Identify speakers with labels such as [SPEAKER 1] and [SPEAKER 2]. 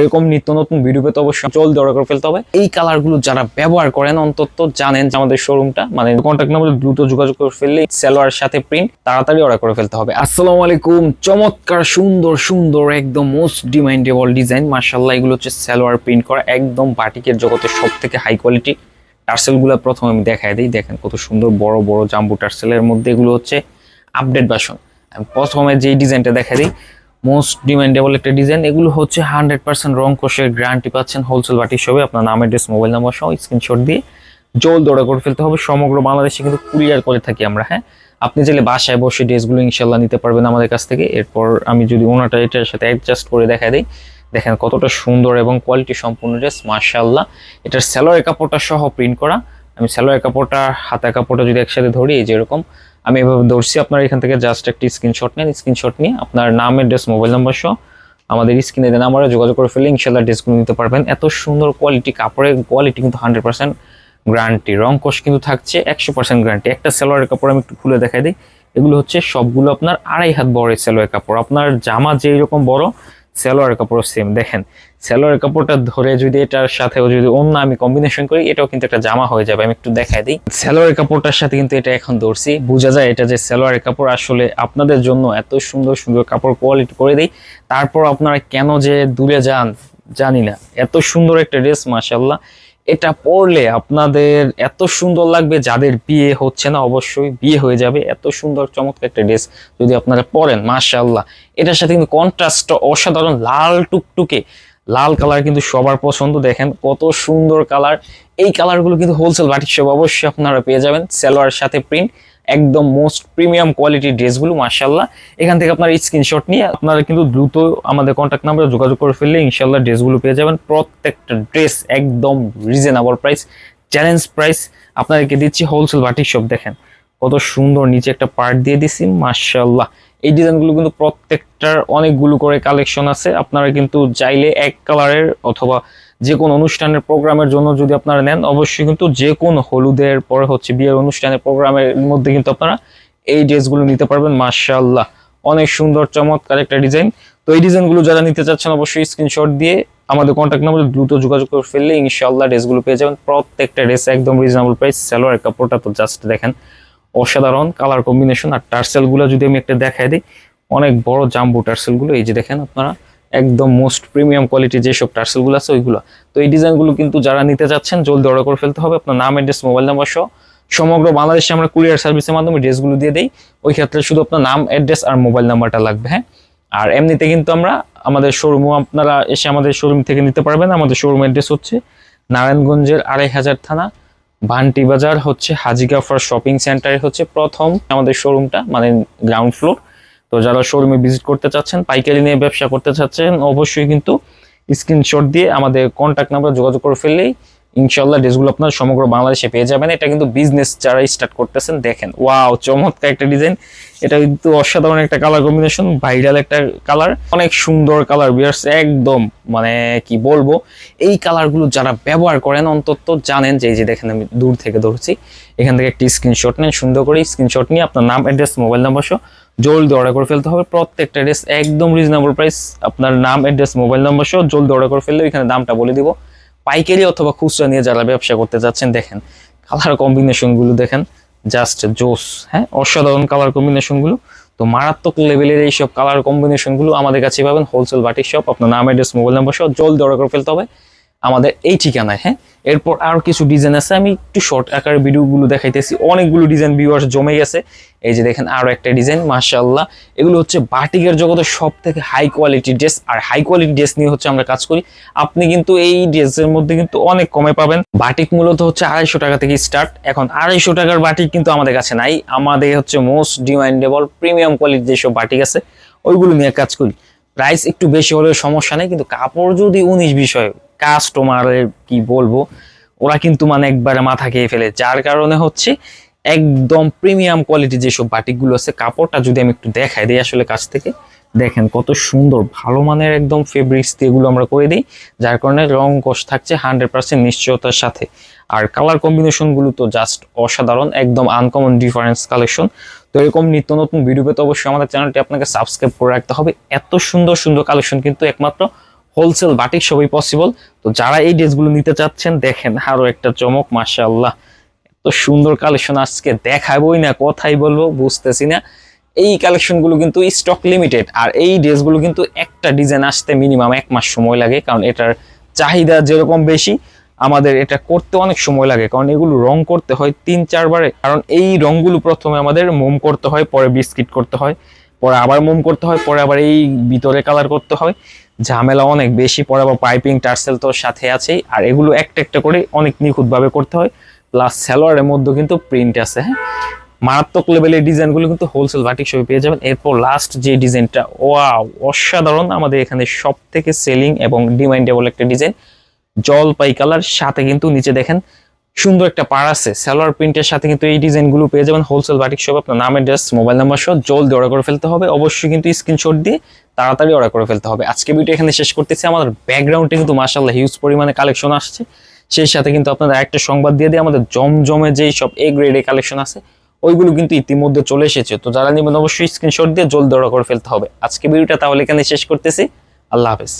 [SPEAKER 1] এরকম নিত্য নতুন ভিডিও পেতে অবশ্যই জলদি অর্ডার করে ফেলতে হবে। এই কালারগুলো যারা ব্যবহার করেন, অন্তত জানেন যে আমাদের শোরুমটা মানে কন্ট্যাক্ট নাম্বার দ্রুত যোগাযোগ করে ফেললে সেলোয়ার সাথে প্রিন্ট তাড়াতাড়ি অর্ডার করে ফেলতে হবে। আসসালামু আলাইকুম। চমৎকার, সুন্দর সুন্দর, একদম মোস্ট ডিমান্ডেবল ডিজাইন মার্শাল্লাহ এগুলো হচ্ছে সেলোয়ার প্রিন্ট করা একদম বাটিকের জগতের সব থেকে হাই কোয়ালিটি টার্সেলগুলো প্রথমে আমি দেখাই দিই। দেখেন কত সুন্দর বড় বড় জাম্বু টার্সেলের মধ্যে এগুলো হচ্ছে আপডেট ভার্সন প্রথমে যে ডিজাইনটা দেখা দিই মোস্ট ডিমান্ডেবল একটা ডিজাইন এগুলো হচ্ছে হান্ড্রেড পার্সেন্ট রং কোষের গ্যারান্টি পাচ্ছেন হোলসেল বাটি হিসেবে। আপনার নাম অ্যাড্রেস মোবাইল নাম্বার সহ স্ক্রিনশট দিয়ে জল অর্ডার করে ফেলতে হবে। সমগ্র বাংলাদেশে কিন্তু কুরিয়ার করে থাকি আমরা হ্যাঁ? আপনি চাইলে বাসায় বসে ড্রেসগুলো ইনশাল্লাহ নিতে পারবেন আমাদের কাছ থেকে। এরপর আমি যদি ওনাটা এটার সাথে অ্যাডজাস্ট করে দেখা দিই, দেখেন কতটা সুন্দর এবং কোয়ালিটি সম্পূর্ণ ড্রেস মার্শাল্লাহ এটার স্যালোয়ার কাপড়টা সহ প্রিন্ট করা। আমি স্যালোয়ার কাপড়টা হাতা কাপড়টা যদি একসাথে ধরি যেরকম আমি এভাবে ধরছি। আপনার এখান থেকে জাস্ট একটি স্ক্রিনশট নেন স্ক্রিনশট নিয়ে আপনার নাম অ্যাড্রেস মোবাইল নাম্বার সহ আমাদের স্ক্রিনে দেন। আমরা যোগাযোগ করে ফেলে ইনশাল্লাহ ড্রেসগুলো নিতে পারবেন। এত সুন্দর কোয়ালিটি কাপড়ের কোয়ালিটি কিন্তু হান্ড্রেড পার্সেন্ট গ্যারান্টি রং কোষ কিন্তু থাকছে একশো পার্সেন্ট গ্যারান্টি একটা সালোয়ারের কাপড় আমি একটু খুলে দেখাই দিই। এগুলো হচ্ছে সবগুলো আপনার আড়াই হাত বড় সালোয়ার কাপড়। আপনার জামা যেই রকম বড় সালোয়ার কাপড় সেম দেখেন। সেলোয়ার কাপড়টা ধরে যদি এটার সাথে যদি অন্য আমি কম্বিনেশন করি, এটাও কিন্তু একটা জামা হয়ে যাবে। আমি একটু দেখাই দিই। সেলোয়ার কাপড়টার সাথে কিন্তু এটা এখন ধরছি। বোঝা যায় এটা যে সালোয়ারের কাপড় আসলে আপনাদের জন্য এত সুন্দর সুন্দর কাপড় কোয়ালিটি করে দিই। তারপর আপনারা কেন যে দূরে যান, জানি না। এত সুন্দর একটা ড্রেস মাসাল্লাহ এটা পড়লে আপনাদের এত সুন্দর লাগবে, যাদের বিয়ে হচ্ছে না অবশ্যই বিয়ে হয়ে যাবে। এত সুন্দর, চমৎকার একটা ড্রেস যদি আপনারা পরেন মাশাল্লাহ এটার সাথে কিন্তু কন্ট্রাস্টটা অসাধারণ, লাল টুকটুকে। লাল কালার কিন্তু সবার পছন্দ, দেখেন কত সুন্দর কালার এই কালারগুলো কিন্তু হোলসেল বাটিক সব অবশ্যই আপনারা পেয়ে যাবেন সালোয়ার সাথে প্রিন্ট একদম মোস্ট প্রিমিয়াম কোয়ালিটির ড্রেসগুলো মার্শাল্লাহ এখান থেকে আপনার স্ক্রিনশট নিয়ে আপনারা কিন্তু দ্রুত আমাদের কন্ট্যাক্ট নাম্বারে যোগাযোগ করে ফেললে ইনশাল্লাহ ড্রেসগুলো পেয়ে যাবেন। প্রত্যেকটা ড্রেস একদম রিজনেবল প্রাইস চ্যালেঞ্জ প্রাইস আপনাদেরকে দিচ্ছি হোলসেল বাটিক সব দেখেন। কত সুন্দর নিচে একটা পার্ট দিয়ে দিছি মার্শাল্লাহ এই ডিজাইনগুলো কিন্তু প্রত্যেকটার অনেকগুলো করে কালেকশন আছে। আপনারা কিন্তু চাইলে এক কালারের অথবা যে কোনো অনুষ্ঠানের প্রোগ্রামের জন্য যদি আপনারা নেন, অবশ্যই কিন্তু যে কোনো হলুদের পরে হচ্ছে বিয়ের অনুষ্ঠানের প্রোগ্রামের মধ্যে কিন্তু আপনারা এই ড্রেসগুলো নিতে পারবেন মার্শাল্লাহ অনেক সুন্দর, চমৎকার একটা ডিজাইন। তো এই ডিজাইনগুলো যারা নিতে চাচ্ছেন, অবশ্যই স্ক্রিনশট দিয়ে আমাদের কন্ট্যাক্ট নাম্বারে দ্রুত যোগাযোগ করে ফেললে ইনশাল্লাহ ড্রেসগুলো পেয়ে যাবেন। প্রত্যেকটা ড্রেস একদম রিজনেবল প্রাইস সালোয়ার কাপড়টা তো জাস্ট দেখেন। অসাধারণ কালার কম্বিনেশন আর টার্সেলগুলো যদি আমি একটা দেখাই দিই, অনেক বড় জাম্বু টার্সেলগুলো এই যে দেখেন আপনারা, একদম মোস্ট প্রিমিয়াম কোয়ালিটি যেসব টার্সেলগুলো আছে ওইগুলো। তো এই ডিজাইনগুলো কিন্তু যারা নিতে যাচ্ছেন, জলদি অর্ডার করে ফেলতে হবে। আপনার নাম অ্যাড্রেস মোবাইল নাম্বার সহ সমগ্র বাংলাদেশে আমরা কুরিয়ার সার্ভিসের মাধ্যমে ড্রেসগুলো দিয়ে দিই। ওই ক্ষেত্রে শুধু আপনার নাম অ্যাড্রেস আর মোবাইল নাম্বারটা লাগবে হ্যাঁ? আর এমনিতে কিন্তু আমরা আমাদের শোরুমও আপনারা এসে আমাদের শোরুম থেকে নিতে পারবেন। আমাদের শোরুম অ্যাড্রেস হচ্ছে নারায়ণগঞ্জের আড়াই হাজার থানা ভান্টি বাজার হচ্ছে হাজি গাফার শপিং সেন্টারে হচ্ছে প্রথম আমাদের শোরুমটা মানে গ্রাউন্ড ফ্লোর। তো যারা শোরুমে ভিজিট করতে চাচ্ছেন, পাইকারি নিয়ে ব্যবসা করতে চাচ্ছেন, অবশ্যই কিন্তু স্ক্রিনশট দিয়ে আমাদের কন্ট্যাক্ট নাম্বার যোগাযোগ করে ফেললেই ইনশাল্লাহ ড্রেসগুলো আপনার সমগ্র বাংলাদেশে পেয়ে যাবেন। এটা কিন্তু বিজনেস যারা স্টার্ট করতেছেন, দেখেন। ওয়াও চমৎকার একটা ডিজাইন এটা কিন্তু অসাধারণ একটা কালার কম্বিনেশন ভাইরাল একটা কালার অনেক সুন্দর কালার বিয়ার্স একদম মানে কি বলব? এই কালারগুলো যারা ব্যবহার করেন, অন্তত জানেন যে এই যে দেখেন আমি দূর থেকে ধরছি। এখান থেকে একটি স্ক্রিনশট নেন, সুন্দর করে স্ক্রিনশট নিয়ে আপনার নাম অ্যাড্রেস মোবাইল নাম্বার সহ জলদি অর্ডার করে ফেলতে হবে। প্রত্যেকটা ড্রেস একদম রিজনেবল প্রাইস আপনার নাম অ্যাড্রেস মোবাইল নাম্বার সহ জলদি অর্ডার করে ফেললে এখানে দামটা বলে দিব। পাইকারি অথবা খুচরা নিয়ে যারা ব্যবসা করতে যাচ্ছেন, দেখেন কালার কম্বিনেশনগুলো দেখেন জাস্ট জোস হ্যাঁ? অসাধারণ কালার কম্বিনেশনগুলো তো মারাত্মক লেভেলের এইসব কালার কম্বিনেশনগুলো আমাদের কাছে পাবেন। হোলসেল বাটির শপ আপনার নাম অ্যাড্রেস মোবাইল নাম্বার সহ জল অর্ডার করে ফেলতে হবে। আমাদের এই ঠিকানায় হ্যাঁ? এরপর আরও কিছু ডিজাইন আছে। আমি একটু শর্ট আকারের ভিডিওগুলো দেখাইতেছি। অনেকগুলো ডিজাইন ভিউয়ার্স জমে গেছে এই যে দেখেন আরও একটা ডিজাইন মাশাল্লাহ এগুলো হচ্ছে বাটিকের জগতের সব থেকে হাই কোয়ালিটি ড্রেস আর হাই কোয়ালিটি ড্রেস নিয়ে হচ্ছে আমরা কাজ করি। আপনি কিন্তু এই ড্রেসের মধ্যে কিন্তু অনেক কমে পাবেন। বাটিক মূলত হচ্ছে আড়াইশো টাকা থেকে স্টার্ট এখন আড়াইশো টাকার বাটিক কিন্তু আমাদের কাছে নাই। আমাদের হচ্ছে মোস্ট ডিমান্ডেবল প্রিমিয়াম কোয়ালিটি যেসব বাটিক আছে, ওইগুলো নিয়ে কাজ করি। প্রাইস একটু বেশি হলেও সমস্যা নেই, কিন্তু কাপড় যদি উনিশ বিষয় কাস্টমারের কি বলব, ওরা কিন্তু মানে একবারে মাথা খেয়ে ফেলে। যার কারণে হচ্ছে একদম প্রিমিয়াম কোয়ালিটি যেসব বাটিকগুলো আছে, কাপড়টা যদি আমি একটু দেখাই দিই আসলে কাছ থেকে, দেখেন কত সুন্দর, ভালো মানের একদম ফেব্রিক্স দিয়ে এগুলো আমরা করে দিই, যার কারণে রং কষ থাকছে হান্ড্রেড পার্সেন্ট নিশ্চয়তার সাথে। আর কালার কম্বিনেশনগুলো তো জাস্ট অসাধারণ, একদম আনকমন ডিফারেন্স কালেকশন তো এরকম নিত্য নতুন ভিডিও পেতে অবশ্যই আমাদের চ্যানেলটি আপনাকে সাবস্ক্রাইব করে রাখতে হবে। এত সুন্দর সুন্দর কালেকশন কিন্তু একমাত্র হোলসেল বাটিক সবই পসিবল তো যারা এই ড্রেসগুলো নিতে চাচ্ছেন, দেখেন আরও একটা চমক, মাশাআল্লাহ। এত সুন্দর কালেকশন আজকে দেখাবই না, কথাই বলব, বুঝতেছি না। এই কালেকশনগুলো কিন্তু স্টক লিমিটেড আর এই ড্রেসগুলো কিন্তু একটা ডিজাইন আসতে মিনিমাম এক মাস সময় লাগে, কারণ এটার চাহিদা যেরকম বেশি, আমাদের এটা করতে অনেক সময় লাগে, কারণ এগুলো রং করতে হয় তিন চারবারে। কারণ এই রংগুলো প্রথমে আমাদের মোম করতে হয়, পরে বিস্কিট করতে হয়, পরে আবার মোম করতে হয়, পরে আবার এই ভিতরে কালার করতে হয়। ঝামেলা অনেক বেশি, পরে আবার পাইপিং টার্সেল তো সাথে আছেই, আর এগুলো একটা একটা করে অনেক নিখুঁতভাবে করতে হয়। প্লাস স্যালোয়ারের মধ্যে কিন্তু প্রিন্ট আছে হ্যাঁ? মারাত্মক লেভেলের ডিজাইনগুলো কিন্তু হোলসেল বাটিক শপে পেয়ে যাবেন। এরপর লাস্ট যে ডিজাইনটা ওয়াও অসাধারণ আমাদের এখানে সব থেকে সেলিং এবং ডিমান্ডেবল একটা ডিজাইন জলপাই কালার সাথে কিন্তু নিচে দেখেন সুন্দর একটা পার আছে। সালোয়ার প্রিন্টের সাথে কিন্তু এই ডিজাইনগুলো পেয়ে যাবেন হোলসেল বাটিক শপ আপনার নাম অ্যাড্রেস মোবাইল নাম্বার সহ জলদি অর্ডার করে ফেলতে হবে। অবশ্যই কিন্তু স্ক্রিনশট দিয়ে তাড়াতাড়ি অর্ডার করে ফেলতে হবে। আজকে ভিডিও এখানে শেষ করতেছি। আমাদের ব্যাকগ্রাউন্ডে কিন্তু মাসাল্লাহ হিউজ পরিমাণে কালেকশন আসছে। সেই সাথে কিন্তু আপনারা একটা সংবাদ দিয়ে দিয়ে আমাদের জমজমে যেই সব এ গ্রেডে কালেকশন আছে, ওইগুলো কিন্তু ইতিমধ্যে চলে এসেছে। তো যারা নেবেন অবশ্যই স্ক্রিনশট দিয়ে জলদি অর্ডার করে ফেলতে হবে। আজকে ভিডিওটা তাহলে এখানে শেষ করতেছি। আল্লাহ হাফেজ।